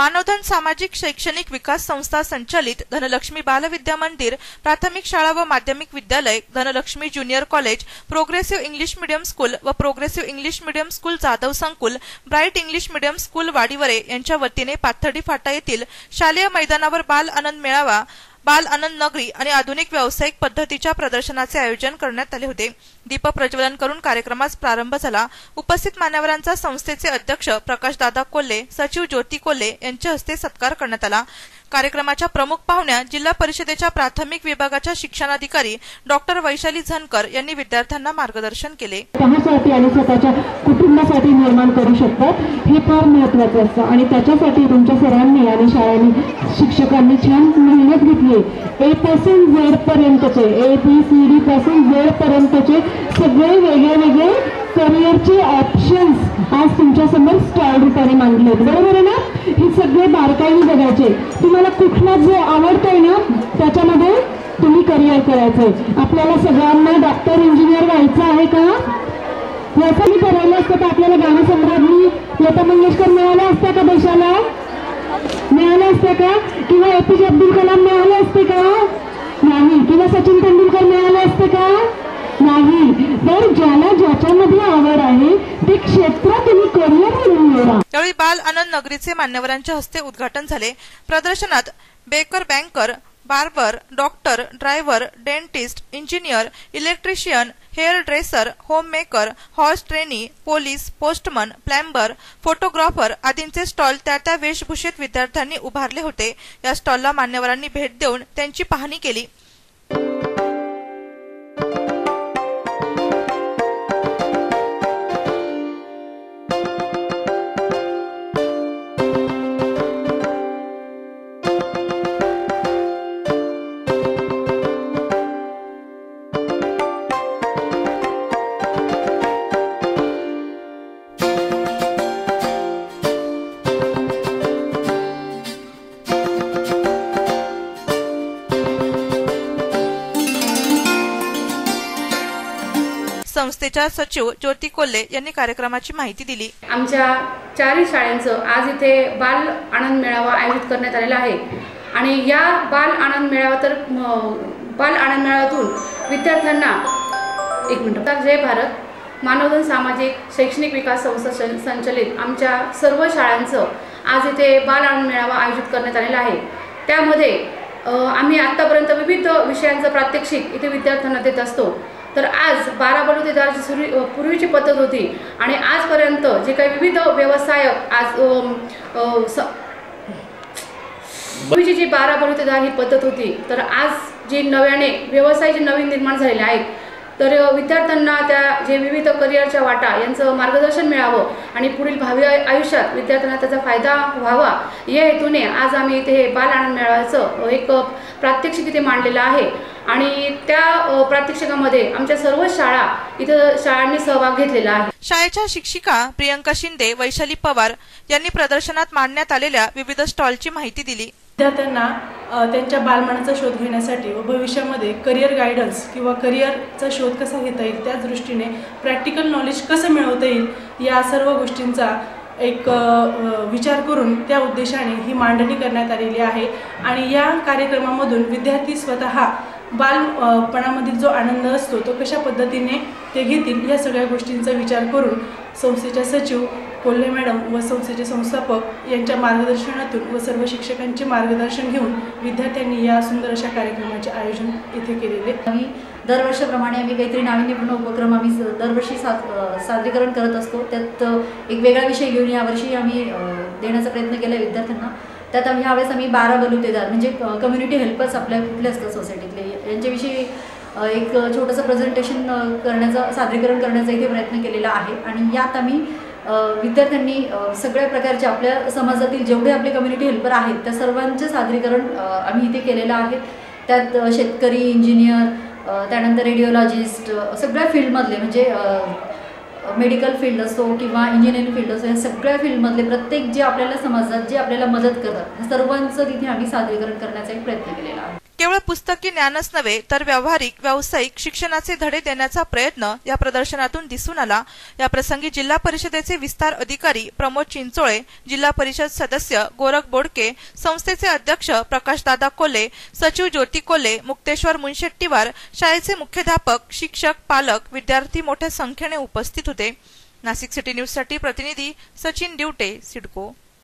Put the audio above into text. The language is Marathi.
मानवधन सामाजिक शैक्षणिक विकास संस्था संचालित धनलक्ष्मी बालविद्या मंदिर प्राथमिक शाळा व माध्यमिक विद्यालय Dhanalakshmi junior college progressive English medium school व progressive English medium school Jadhav संकुल bright English medium school Wadiware यांच्या वतीने पाथर्डी फाटा येथील शालेय मैदानावर बाल आनंद मेळावा बाल आनंद नगरी आणि आधुनिक व्यावसायिक पद्धतीच्या प्रदर्शनाचे आयोजन करण्यात आले होते. दीप प्रज्वलन करून कार्यक्रमास प्रारंभ झाला. उपस्थित मान्यवरांचा संस्थेचे अध्यक्ष प्रकाशदादा कोल्हे सचिव ज्योती कोल्हे यांच्या हस्ते सत्कार करण्यात आला. कार्यक्रमाच्या प्रमुख पाहुण्या जिल्हा परिषदेच्या प्राथमिक विभागाच्या शिक्षणाधिकारी डॉक्टर वैशाली झनकर यांनी विद्यार्थ्यांना मार्गदर्शन केले. त्यासाठी आणि स्वतःच्या कुटुंबासाठी निर्माण करू शकतात हे फार महत्वाचं असतं. आणि त्याच्यासाठी तुमच्या सरांनी आणि शाळांनी शिक्षकांनी छान मेहनत घेतली ए पासून झेड पर्यंतचे ए बी सी डी पासून झेड पर्यंतचे सगळे वेगळे वेगळे करिअरचे ऑप्शन्स आज तुमच्यासमोर स्टॉल रूपाने मांडले बरोबर आहे ना? हे सगळे बारकाईने बघायचे. तुम्हाला कुठला जो आवडतोय ना त्याच्यामध्ये तुम्ही करिअर करायचंय आपल्याला सगळ्यांना डॉक्टर इंजिनियर व्हायचं आहे का? याचं मी ठरवलं असतं तर आपल्याला गाणसम्राज्ञी लता मंगेशकर मिळाल्या असत्या का देशाला? मिळाल्या असत्या का? किंवा ए पी जे अब्दुल कलाम मिळाले असते का? नाही. किंवा सचिन तेंडुलकर मिळाले असते का? नाही. तर ज्याला ज्याच्यामध्ये आवड आहे ते क्षेत्र यावेळी बाल आनंद नगरीचे मान्यवरांच्या हस्ते उद्घाटन झाले. प्रदर्शनात baker banker barber doctor driver dentist engineer electrician hair dresser home maker horse trainee police postman plumber photographer आदींचे स्टॉल त्या त्या वेशभूषेत विद्यार्थ्यांनी उभारले होते. या स्टॉलला मान्यवरांनी भेट देऊन त्यांची पाहणी केली. संस्थेच्या सचिव ज्योती कोल्हे यांनी कार्यक्रमाची माहिती दिली. आमच्या चारही शाळांचं आज इथे बाल आनंद मेळावा आयोजित करण्यात आलेला आहे. आणि या बाल आनंद मेळावा तर बाल आनंद मेळाव्यातून विद्यार्थ्यांना एक मिनिट जय भारत मानवधन सामाजिक शैक्षणिक विकास संस्था सं- संचलित आमच्या सर्व शाळांचं आज इथे बाल आनंद मेळावा आयोजित करण्यात आलेला आहे. त्यामध्ये आम्ही आत्तापर्यंत विविध विषयांचं प्रात्यक्षिक इथे विद्यार्थ्यांना देत असतो. तर आज बारा बलुतेदारची सुरू पूर्वीची पद्धत होती. आणि आजपर्यंत जे काही विविध व्यवसायक आज स- पूर्वीची जी बारा बलुतेदार ही पद्धत होती तर आज जी नव्याने व्यवसाय जे नवीन निर्माण झालेले आहेत तर विद्यार्थ्यांना त्या जे विविध करिअरच्या वाटा यांचं मार्गदर्शन मिळावं आणि पुढील भावी आयुष्यात विद्यार्थ्यांना त्याचा फायदा व्हावा या हेतूने आज आम्ही इथे हे बाल आनंद मेळाव्याचं एक प्रात्यक्षिक इथे मांडलेलं आहे. आणि त्या प्रात्यक्षिकामध्ये आमच्या सर्व शाळा इथं शाळांनी सहभाग घेतलेला आहे. शाळेच्या शिक्षिका प्रियंका शिंदे वैशाली पवार यांनी प्रदर्शनात मांडण्यात आलेल्या विविध स्टॉलची माहिती दिली. विद्यार्थ्यांना त्यांच्या बालमनाचा शोध घेण्यासाठी व भविष्यामध्ये करिअर गायडन्स किंवा करिअरचा शोध कसा घेता येईल त्या दृष्टीने प्रॅक्टिकल नॉलेज कसं मिळवता येईल या सर्व गोष्टींचा एक विचार करून त्या उद्देशाने ही मांडणी करण्यात आलेली आहे. आणि या कार्यक्रमामधून विद्यार्थी स्वतः बालपणामधील जो आनंद असतो तो कशा पद्धतीने ते घेतील या सगळ्या गोष्टींचा विचार करून संस्थेच्या सचिव कोल्हे मॅडम व संस्थेचे संस्थापक यांच्या मार्गदर्शनातून व सर्व शिक्षकांचे मार्गदर्शन घेऊन विद्यार्थ्यांनी या सुंदर अशा कार्यक्रमाचे आयोजन इथे केलेले. आम्ही दरवर्षाप्रमाणे आम्ही काहीतरी नाविन्यपूर्ण उपक्रम आम्ही स- दरवर्षी सा सादरीकरण करत असतो. त्यात एक वेगळा विषय घेऊन यावर्षी आम्ही देण्याचा प्रयत्न केला आहे विद्यार्थ्यांना. त्यात आम्ही ह्यावेळेस आम्ही बारा बलुतेदार म्हणजे कम्युनिटी हेल्पर्स आपल्या कुठले असतात सोसायटी यांच्याविषयी एक छोटंसं प्रेझेंटेशन करण्याचं सादरीकरण करण्याचा इथे प्रयत्न केलेला आहे. आणि यात आम्ही विद्यार्थ्यांनी सगळ्या प्रकारचे आपल्या समाजातील जेवढे आपले कम्युनिटी हेल्पर आहेत त्या सर्वांचे सादरीकरण आम्ही इथे केलेलं आहे. त्यात शेतकरी इंजिनियर त्यानंतर रेडिओलॉजिस्ट सगळ्या फील्डमधले म्हणजे मेडिकल फील्ड असो किंवा इंजिनिअरिंग फील्ड असो या सगळ्या फील्डमधले प्रत्येक जे आपल्याला समाजात जे आपल्याला मदत करतात सर्वांचं तिथे आम्ही सादरीकरण करण्याचा एक प्रयत्न केलेला आहे. केवळ पुस्तकी ज्ञानच नव्हे तर व्यावहारिक व्यावसायिक शिक्षणाचे धडे देण्याचा प्रयत्न या प्रदर्शनातून दिसून आला. या प्रसंगी जिल्हा परिषदेचे विस्तार अधिकारी प्रमोद चिंचोळे जिल्हा परिषद सदस्य गोरख बोडके संस्थेचे अध्यक्ष प्रकाशदादा कोले सचिव ज्योती कोले मुक्तेश्वर मुनशेट्टीवार शाळेचे मुख्याध्यापक शिक्षक पालक विद्यार्थी मोठ्या संख्येने उपस्थित होते. नाशिक सिटी न्यूजसाठी प्रतिनिधी सचिन डिवटे सिडको.